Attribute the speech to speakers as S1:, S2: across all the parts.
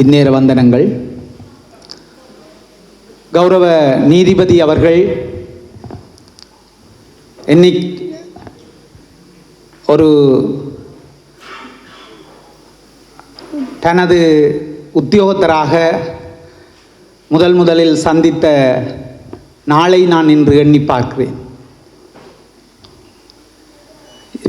S1: இந்நேர வந்தனங்கள். கௌரவ நீதிபதி அவர்கள் என்னை ஒரு தனது உத்தியோகத்தராக முதல் முதலில் சந்தித்த நாளை நான் இன்று எண்ணி பார்க்கிறேன்.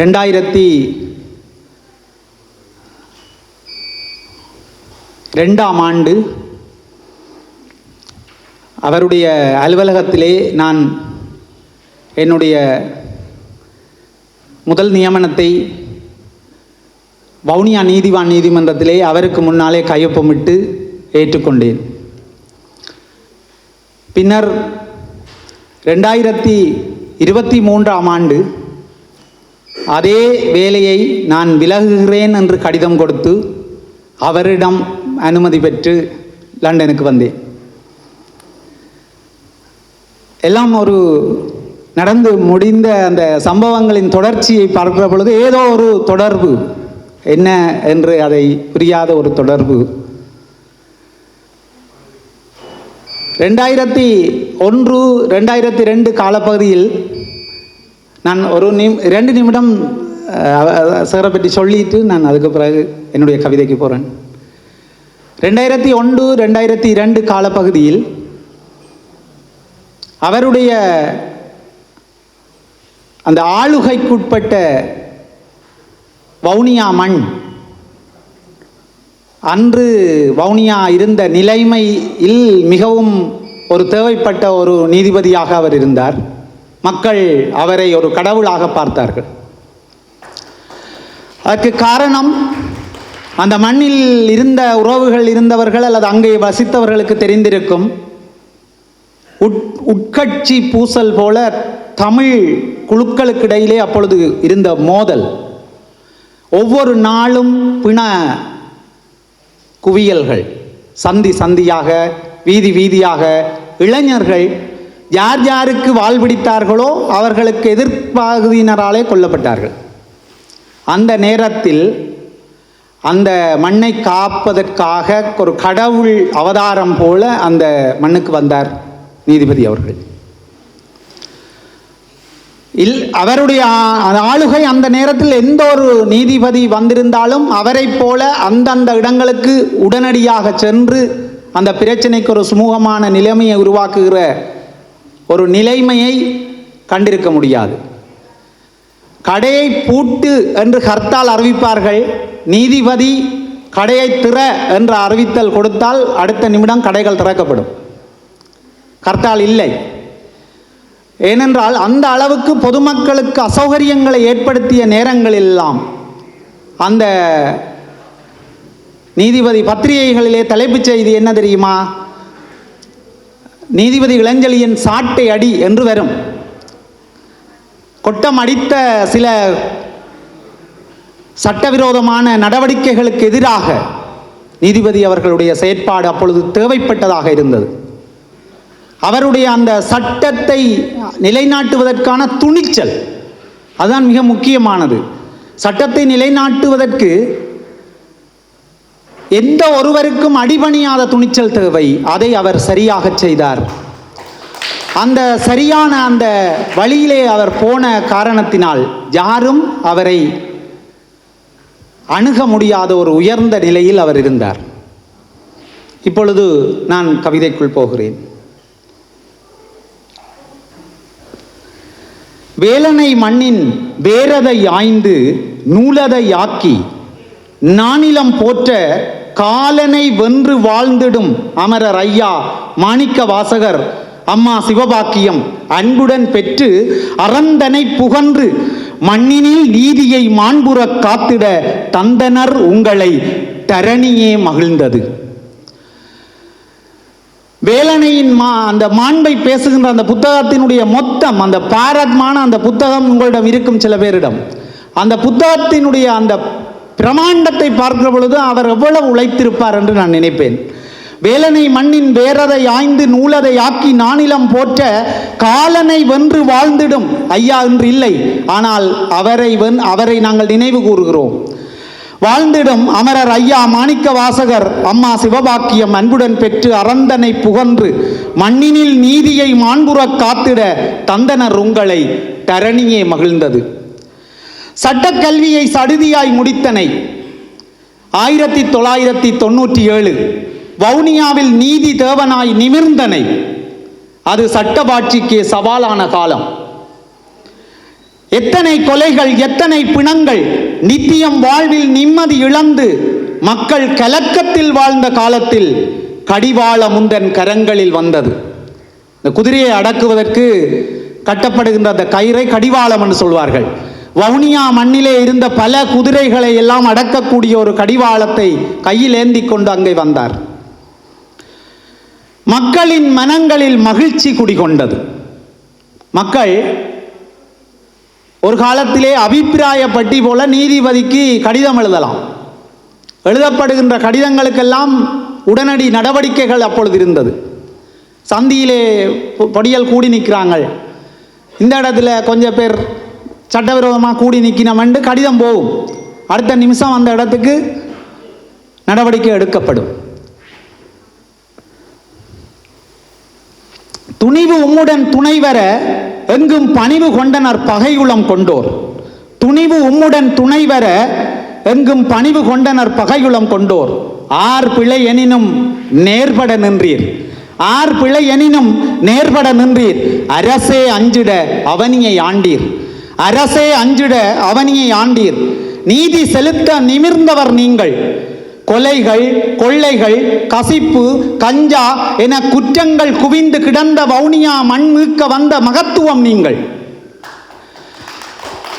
S1: ரெண்டாயிரத்தி ரெண்டாம் ஆண்டு அவருடைய அலுவலகத்திலே நான் என்னுடைய முதல் நியமனத்தை வவுனியா நீதிவான் நீதிமன்றத்திலே அவருக்கு முன்னாலே கையொப்பமிட்டு ஏற்றுக்கொண்டேன். பின்னர் ரெண்டாயிரத்தி இருபத்தி மூன்றாம் ஆண்டு அதே வேலையை நான் விலகுகிறேன் என்று கடிதம் கொடுத்து அவரிடம் அனுமதி பெற்று லண்டனுக்கு வந்தேன். எல்லாம் ஒரு நடந்து முடிந்த அந்த சம்பவங்களின் தொடர்ச்சியை பார்க்கிற பொழுது ஏதோ ஒரு தொடர்பு. என்ன என்று அதை புரியாத ஒரு தொடர்பு. ரெண்டாயிரத்தி ஒன்று ரெண்டாயிரத்தி ரெண்டு காலப்பகுதியில் நான் ஒரு நிம் ரெண்டு நிமிடம் சாரை பற்றி சொல்லிட்டு நான் அதுக்கு பிறகு என்னுடைய கவிதைக்கு போகிறேன் ரெண்டாயிரத்தி ஒன்று ரெண்டாயிரத்தி இரண்டு காலப்பகுதியில் அவருடைய அந்த ஆளுகைக்குட்பட்ட வவுனியா மண் அன்று வவுனியா இருந்த நிலைமையில் மிகவும் ஒரு தேவைப்பட்ட ஒரு நீதிபதியாக அவர் இருந்தார். மக்கள் அவரை ஒரு கடவுளாக பார்த்தார்கள். அதற்கு காரணம் அந்த மண்ணில் இருந்த உறவுகள் இருந்தவர்கள் அல்லது அங்கே வசித்தவர்களுக்கு தெரிந்திருக்கும். உட் உட்கட்சி பூசல் போல தமிழ் குழுக்களுக்கு இடையிலே அப்பொழுது இருந்த மோதல். ஒவ்வொரு நாளும் பிண குவியல்கள். சந்தி சந்தியாக வீதி வீதியாக இளைஞர்கள் யார் யாருக்கு வாழ்விடித்தார்களோ அவர்களுக்கு எதிர்ப்பகுதியினராலே கொல்லப்பட்டார்கள். அந்த நேரத்தில் அந்த மண்ணை காப்பதற்காக ஒரு கடவுள் அவதாரம் போல அந்த மண்ணுக்கு வந்தார் நீதிபதி அவர்கள். இல் அவருடைய ஆளுகை அந்த நேரத்தில் எந்த ஒரு நீதிபதி வந்திருந்தாலும் அவரைப் போல அந்தந்த இடங்களுக்கு உடனடியாக சென்று அந்த பிரச்சனைக்கு ஒரு சுமூகமான நிலைமையை உருவாக்குகிற ஒரு நிலைமையை கண்டிருக்க முடியாது. கடையை பூட்டு என்று ஹர்த்தால் அறிவிப்பார்கள். நீதிபதி கடையை திற என்று அறிவித்தல் கொடுத்தால் அடுத்த நிமிடம் கடைகள் திறக்கப்படும். ஹர்த்தால் இல்லை. ஏனென்றால் அந்த அளவுக்கு பொதுமக்களுக்கு அசௌகரியங்களை ஏற்படுத்திய நேரங்களெல்லாம் அந்த நீதிபதி பத்திரிகைகளிலே தலைப்புச் செய்தி என்ன தெரியுமா? நீதிபதி இளஞ்செழியன் சாட்டை அடி என்று வரும். கொட்டம் அடித்த சில சட்டவிரோதமான நடவடிக்கைகளுக்கு எதிராக நீதிபதி அவர்களுடைய செயற்பாடு அப்பொழுது தேவைப்பட்டதாக இருந்தது. அவருடைய அந்த சட்டத்தை நிலைநாட்டுவதற்கான துணிச்சல் அதுதான் மிக முக்கியமானது. சட்டத்தை நிலைநாட்டுவதற்கு எந்த ஒருவருக்கும் அடிபணியாத துணிச்சல் தேவை அதை அவர் சரியாக செய்தார். அந்த சரியான அந்த வழியிலே அவர் போன காரணத்தினால் யாரும் அவரை அணுக முடியாத ஒரு உயர்ந்த நிலையில் அவர் இருந்தார். இப்பொழுது நான் கவிதைக்குள் போகிறேன். வேலனை மண்ணின் வேரதை ஆய்ந்து நூலதை ஆக்கி நானிலம் போற்ற காலனை வென்று வாழ்ந்திடும் அமரர் ஐயா மாணிக்க வாசகர் அம்மா சிவபாக்கியம் அன்புடன் பெற்று அறந்தனை புகன்று மண்ணினில் நீதியை மாண்புறக் காத்திட தந்தனர் உங்களை தரணியே மகிழ்ந்தது. வேலனையின் மா அந்த மாண்பை பேசுகின்ற அந்த புத்தகத்தினுடைய மொத்தம் அந்த பாரத்மான அந்த புத்தகம் உங்களிடம் இருக்கும் சில பேரிடம். அந்த புத்தகத்தினுடைய அந்த பிரமாண்டத்தை பார்க்கிற பொழுது அவர் எவ்வளவு உழைத்திருப்பார் என்று நான் நினைப்பேன். வேலனை மண்ணின் வேரதை ஆய்ந்து நூலதை ஆக்கி நானிலம் போற்ற காலனை வென்று வாழ்ந்திடும். ஐயா என்று இல்லை. ஆனால் அவரை வென் அவரை நாங்கள் நினைவு கூறுகிறோம். வாழ்ந்திடும் அமரர் ஐயா மாணிக்க வாசகர் அம்மா சிவபாக்கியம் அன்புடன் பெற்று அறந்தனை புகன்று மண்ணினில் நீதியை மாண்புறக் காத்திட தந்தனர் உங்களை தரணியே மகிழ்ந்தது. சட்டக்கல்வியை சடுதியாய் முடித்தனை ஆயிரத்தி தொள்ளாயிரத்தி தொண்ணூற்றி ஏழு வவுனியாவில் நீதி தேவனாய் நிமிர்ந்தனை. அது சட்டபாட்சிக்கு சவாலான காலம். எத்தனை கொலைகள் எத்தனை பிணங்கள் நித்தியம் வாழ்வில் நிம்மதி இழந்து மக்கள் கலக்கத்தில் வாழ்ந்த காலத்தில் கடிவாள முந்தன் கரங்களில் வந்தது. இந்த குதிரையை அடக்குவதற்கு கட்டப்படுகின்ற அந்த கயிறை கடிவாளம் என்று சொல்வார்கள். வவுனியா மண்ணிலே இருந்த பல குதிரைகளை எல்லாம் அடக்கக்கூடிய ஒரு கடிவாளத்தை கையில் ஏந்தி கொண்டு அங்கே வந்தார். மக்களின் மனங்களில் மகிழ்ச்சி குடிகொண்டது. மக்கள் ஒரு காலத்திலே அபிப்பிராயப்பட்டி போல நீதிபதிக்கு கடிதம் எழுதலாம். எழுதப்படுகின்ற கடிதங்களுக்கெல்லாம் உடனடி நடவடிக்கைகள் அப்பொழுது இருந்தது. சந்தியிலே பொடியல் கூடி நிற்கிறாங்க இந்த இடத்துல கொஞ்சம் பேர் சட்டவிரோதமாக கூடி நிற்கினமென்று கடிதம் போகும். அடுத்த நிமிஷம் அந்த இடத்துக்கு நடவடிக்கை எடுக்கப்படும். துணிவு உம்முடன் துணை வர எங்கும் பணிவு கொண்டனர் பகையுளம் கொண்டோர். துணிவு உம்முடன் துணை வர எங்கும் பணிவு கொண்டனர் பகையுளம் கொண்டோர். ஆர் பிழை எனினும் நேர்பட நின்றீர். ஆர் பிழை எனினும் நேர்பட நின்றீர். அரசே அஞ்சிட அவனியை ஆண்டீர். அரசே அஞ்சிட அவனியை ஆண்டீர். நீதி செலுத்த நிமிர்ந்தவர் நீங்கள். கொலைகள் கொள்ளைகள் கசிப்பு கஞ்சா என குற்றங்கள் குவிந்து கிடந்த வவுனியா மண் மீட்க வந்த மகத்துவம் நீங்கள்.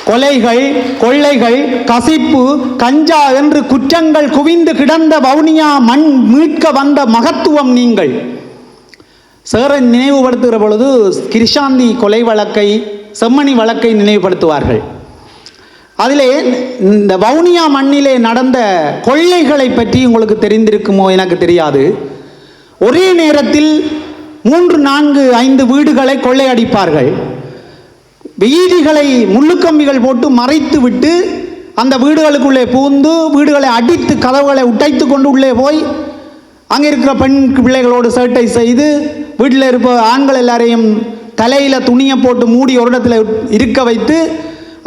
S1: கொலைகள் கொள்ளைகள் கசிப்பு கஞ்சா என்று குற்றங்கள் குவிந்து கிடந்த வவுனியா மண் மீட்க வந்த மகத்துவம் நீங்கள். சேரை நினைவுபடுத்துகிற பொழுது கிருஷாந்தி கொலை வழக்கை செம்மணி வழக்கை நினைவுபடுத்துவார்கள். அதிலே இந்த வவுனியா மண்ணிலே நடந்த கொள்ளைகளை பற்றி உங்களுக்கு தெரிந்திருக்குமோ எனக்கு தெரியாது. ஒரே நேரத்தில் மூன்று நான்கு ஐந்து வீடுகளை கொள்ளையடிப்பார்கள். வீதிகளை முள்ளுக்கம்பிகள் போட்டு மறைத்து விட்டு அந்த வீடுகளுக்குள்ளே பூந்து வீடுகளை அடித்து கதவுகளை உடைத்து கொண்டு உள்ளே போய் அங்கே இருக்கிற பெண் பிள்ளைகளோடு சேட்டை செய்து வீட்டில் இருப்ப ஆண்கள் எல்லாரையும் தலையில் துணியை போட்டு மூடி ஒரு இடத்துல இருக்க வைத்து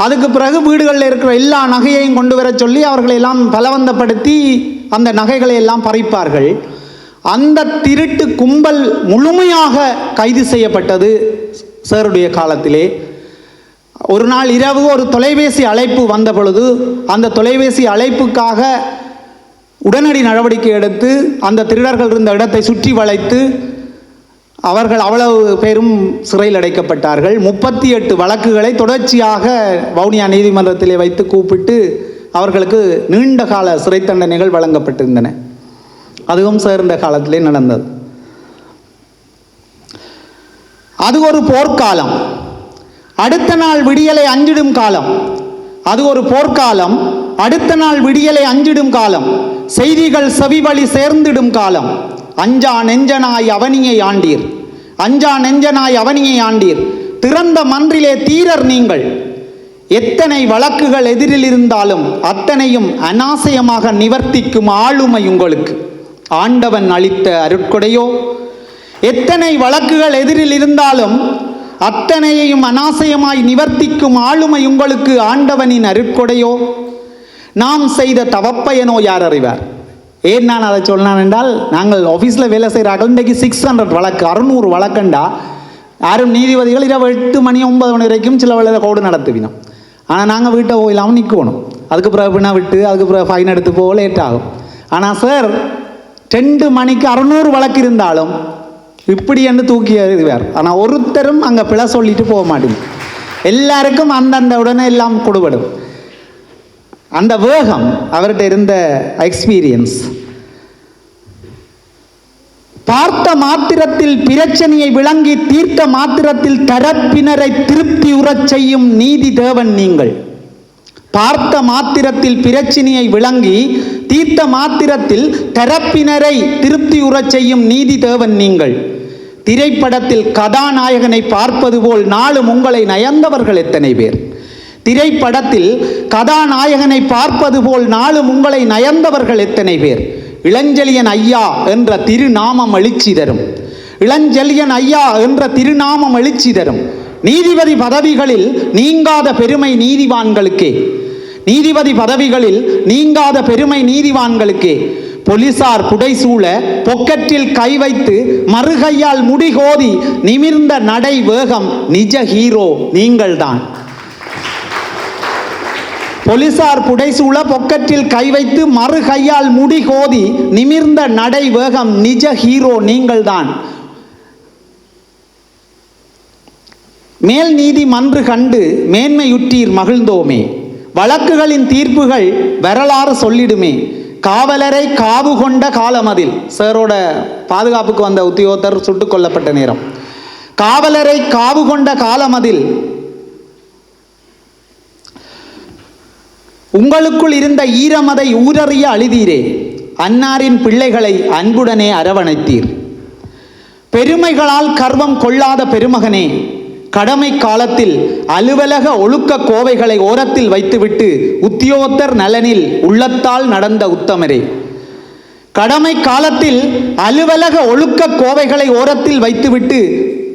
S1: அதுக்கு பிறகு வீடுகளில் இருக்கிற எல்லா நகையையும் கொண்டு வர சொல்லி அவர்களை எல்லாம் பலவந்தப்படுத்தி அந்த நகைகளை எல்லாம் பறிப்பார்கள். அந்த திருட்டு கும்பல் முழுமையாக கைது செய்யப்பட்டது சேருடைய காலத்திலே. ஒரு நாள் இரவு ஒரு தொலைபேசி அழைப்பு வந்த பொழுது அந்த தொலைபேசி அழைப்புக்காக உடனடி நடவடிக்கை எடுத்து அந்த திருடர்கள் இருந்த இடத்தை சுற்றி வளைத்து அவர்கள் அவ்வளவு பேரும் சிறையில் அடைக்கப்பட்டார்கள். முப்பத்தி எட்டு வழக்குகளை தொடர்ச்சியாக வவுனியா நீதிமன்றத்திலே வைத்து கூப்பிட்டு அவர்களுக்கு நீண்ட கால சிறை தண்டனைகள் வழங்கப்பட்டிருந்தன. அதுவும் சேர்ந்த காலத்திலே நடந்தது. அது ஒரு போர்க்காலம். அடுத்த நாள் விடியலை அஞ்சிடும் காலம். அது ஒரு போர்க்காலம். அடுத்த நாள் விடியலை அஞ்சிடும் காலம். செய்திகள் செவிவழி சேர்ந்திடும் காலம். அஞ்சா நெஞ்சனாய் அவனியை ஆண்டீர். அஞ்சா நெஞ்சனாய் அவனியை ஆண்டீர். திறந்த மன்றிலே தீரர் நீங்கள். எத்தனை வழக்குகள் எதிரில் இருந்தாலும் அத்தனையும் அநாசயமாக நிவர்த்திக்கும் ஆளுமை உங்களுக்கு. ஆண்டவன் அளித்த அருட்கொடையோ? எத்தனை வழக்குகள் எதிரில் இருந்தாலும் அத்தனையையும் அநாசயமாய் நிவர்த்திக்கும் ஆளுமை உங்களுக்கு ஆண்டவனின் அருட்கொடையோ? நாம் செய்த தவப்பயனோ யார் அறிவார்? ஏன் நான் அதை சொன்னான் என்றால் நாங்கள் ஆஃபீஸில் வேலை செய்கிறார்கள் இன்றைக்கு சிக்ஸ் ஹண்ட்ரட் வழக்கு அறுநூறு வழக்கண்டா. யாரும் நீதிபதிகள் இரவு எட்டு மணி ஒன்பது மணி வரைக்கும் சில வேலை கோடு நடத்துவினோம் ஆனால் நாங்கள் வீட்டை போயில்லாமல் நிற்கணும். அதுக்கு பிறகு பின்னா விட்டு அதுக்கு பிறகு ஃபைன் எடுத்து போக லேட் ஆகும். ஆனால் சார் ரெண்டு மணிக்கு அறுநூறு வழக்கு இருந்தாலும் இப்படி என்று தூக்கி எழுதுவார் ஆனால் ஒருத்தரும் அங்கே பிழை சொல்லிட்டு போக மாட்டேங்குது. எல்லாருக்கும் அந்தந்த உடனே எல்லாம் கொடுபடும். அந்த வேகம் அவர்கிட்ட இருந்த எக்ஸ்பீரியன்ஸ் பார்த்த மாத்திரத்தில் பிரச்சனையை விளங்கி தீர்த்த மாத்திரத்தில் தரப்பினரை திருப்தி உறச் செய்யும் நீதி தேவன் நீங்கள். பார்த்த மாத்திரத்தில் பிரச்சனையை விளங்கி தீர்த்த மாத்திரத்தில் தரப்பினரை திருப்தி உறச் செய்யும் நீதி தேவன் நீங்கள். திரைப்படத்தில் கதாநாயகனை பார்ப்பது போல் நாளும் உங்களை நயந்தவர்கள் எத்தனை பேர்? திரைப்படத்தில் கதாநாயகனை பார்ப்பது போல் நாளும் உங்களை நயந்தவர்கள் எத்தனை பேர்? இளஞ்செழியன் ஐயா என்ற திருநாமம் எழுச்சி தரும் இளஞ்செழியன் ஐயா என்ற திருநாமம் எழுச்சி தரும் நீதிபதி பதவிகளில் நீங்காத பெருமை நீதிவான்களுக்கே. நீதிபதி பதவிகளில் நீங்காத பெருமை நீதிவான்களுக்கே. போலீசார் புடைசூழ பொக்கெட்டில் கை வைத்து மறுகையால் முடிகோதி நிமிர்ந்த நடை வேகம் நிஜ ஹீரோ நீங்கள்தான். போலீசார் புடைசூழ பொக்கற்றில் கை வைத்து மறு கையால் முடி கோதி நிமிர்ந்த நடை வேகம் நிஜ ஹீரோ நீங்கள்தான். மேல் நீதி மன்று கண்டு மேன்மையுற்றீர் மகிழ்ந்தோமே. வழக்குகளின் தீர்ப்புகள் வரலாறு சொல்லிடுமே. காவலரை காவு கொண்ட காலமதில் சரோட பாதுகாப்புக்கு வந்த உத்தியோகத்தர் சுட்டுக் கொல்லப்பட்ட நேரம். காவலரை காவு கொண்ட காலமதில் உங்களுக்குள் இருந்த ஈரமதை ஊரறிய அழுதீரே. அன்னாரின் பிள்ளைகளை அன்புடனே அரவணைத்தீர். பெருமைகளால் கர்வம் கொள்ளாத பெருமகனே கடமை காலத்தில் அலுவலக ஒழுக்க கோவைகளை ஓரத்தில் வைத்துவிட்டு உத்தியோகத்தர் நலனில் உள்ளத்தால் நடந்த உத்தமரே. கடமை காலத்தில் அலுவலக ஒழுக்க கோவைகளை ஓரத்தில் வைத்துவிட்டு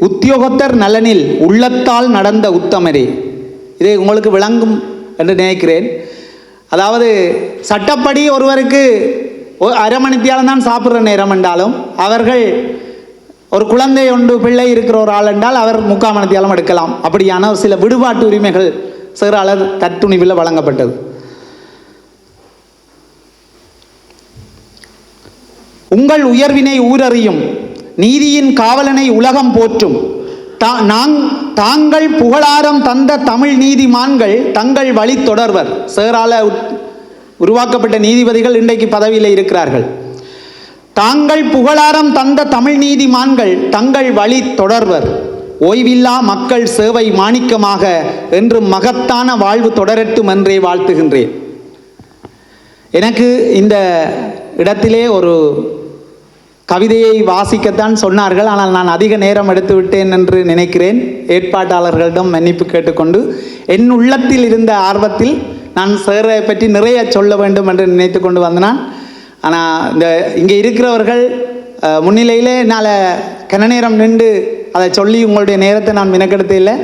S1: உத்தியோகத்தர் நலனில் உள்ளத்தால் நடந்த உத்தமரே. இதை உங்களுக்கு விளங்கும் என்று நினைக்கிறேன். அதாவது சட்டப்படி ஒருவருக்கு அரை மணித்தியாலம் தான் சாப்பிட்ற நேரம் என்றாலும் அவர்கள் ஒரு குழந்தை ஒன்று பிள்ளை இருக்கிற ஒரு ஆள் என்றால் அவர் முக்கால் மணித்தியாலம் எடுக்கலாம். அப்படியான சில விடுபாட்டு உரிமைகள் சிறாளர் தத்துணிவில் வழங்கப்பட்டது. உங்கள் உயர்வினை ஊரறியும் நீதியின் காவலனை உலகம் போற்றும். தா- நாங் தாங்கள் புகழாரம் தந்த தமிழ் நீதிமான்கள் தங்கள் வழி தொடர்வர் சேரால உருவாக்கப்பட்ட நீதிபதிகள் இன்றைக்கு பதவியில் இருக்கிறார்கள். தாங்கள் புகழாரம் தந்த தமிழ் நீதிமான்கள் தங்கள் வழி தொடர்வர் ஓய்வில்லா மக்கள் சேவை மாணிக்கமாக என்று மகத்தான வாழ்வு தொடரட்டும் என்றே வாழ்த்துகின்றேன். எனக்கு இந்த இடத்திலே ஒரு கவிதையை வாசிக்கத்தான் சொன்னார்கள். ஆனால் நான் அதிக நேரம் எடுத்து விட்டேன் என்று நினைக்கிறேன். ஏற்பாட்டாளர்களிடம் மன்னிப்பு கேட்டுக்கொண்டு என் உள்ளத்தில் இருந்த ஆர்வத்தில் நான் சேரை பற்றி நிறைய சொல்ல வேண்டும் என்று நினைத்து கொண்டு வந்தனான் ஆனால் இந்த இங்கே இருக்கிறவர்கள் முன்னிலையிலே என்னால் கன நேரம் நின்று அதை சொல்லி உங்களுடைய நேரத்தை நான் மினக்கெடுத்த இல்லை.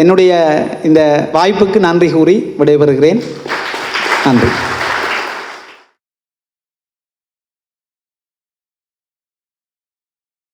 S1: என்னுடைய இந்த வாய்ப்புக்கு நன்றி கூறி விடைபெறுகிறேன். நன்றி.